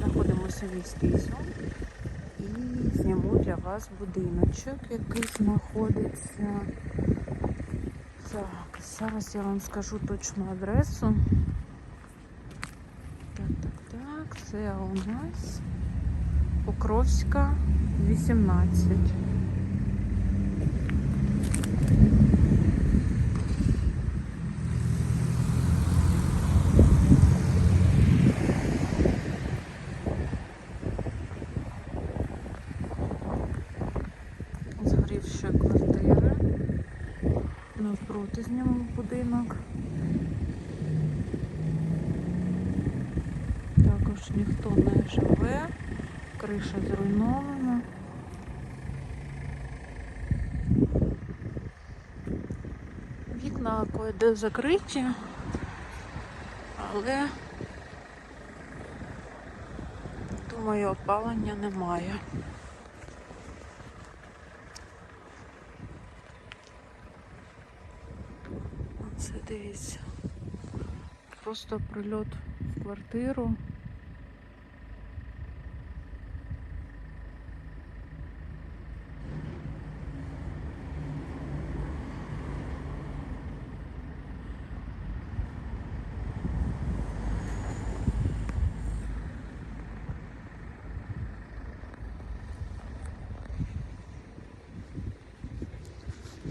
знаходимося в місті Ізюм і зніму для вас будиночок, який знаходиться. Так, зараз я вам скажу точну адресу. Так, так, так, це у нас Покровська 18. Згорів ще квартира. Навпроти знімемо будинок. Також ніхто не живе, криша зруйнована. Вікна кое-де закриті, але думаю, опалення немає. Це дивіться. Просто прильот в квартиру.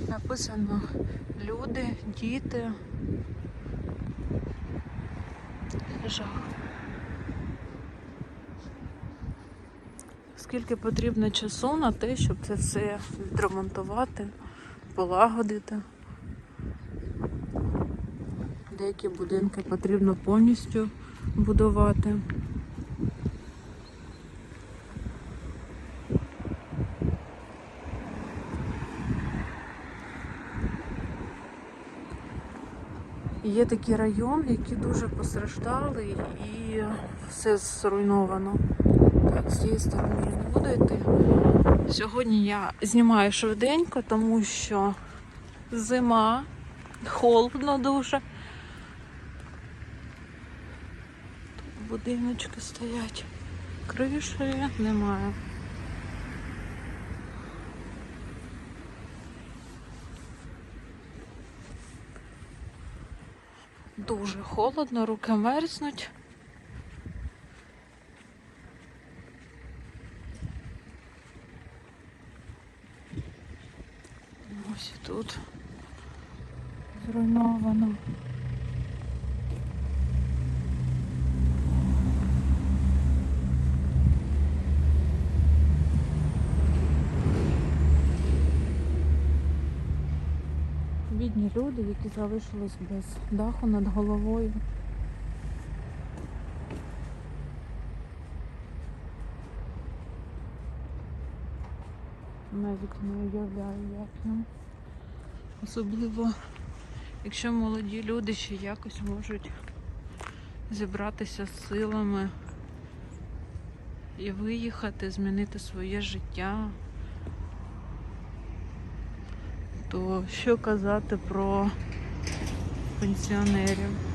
Написано люди, діти. Жах. Скільки потрібно часу на те, щоб це все відремонтувати, полагодити. Деякі будинки потрібно повністю будувати. І Є такі райони, які дуже постраждали і все зруйновано. Так, з цієї сторони я не буду йти. Сьогодні я знімаю швиденько, тому що зима, холодно дуже. Тут будиночки стоять. Криші немає. Дуже холодно, руки мерзнуть. Ось і тут зруйновано. Бідні люди, які залишились без даху над головою. Навіть не уявляю, як нам. Особливо, якщо молоді люди ще якось можуть зібратися з силами і виїхати, змінити своє життя. То що казати про пенсіонерів?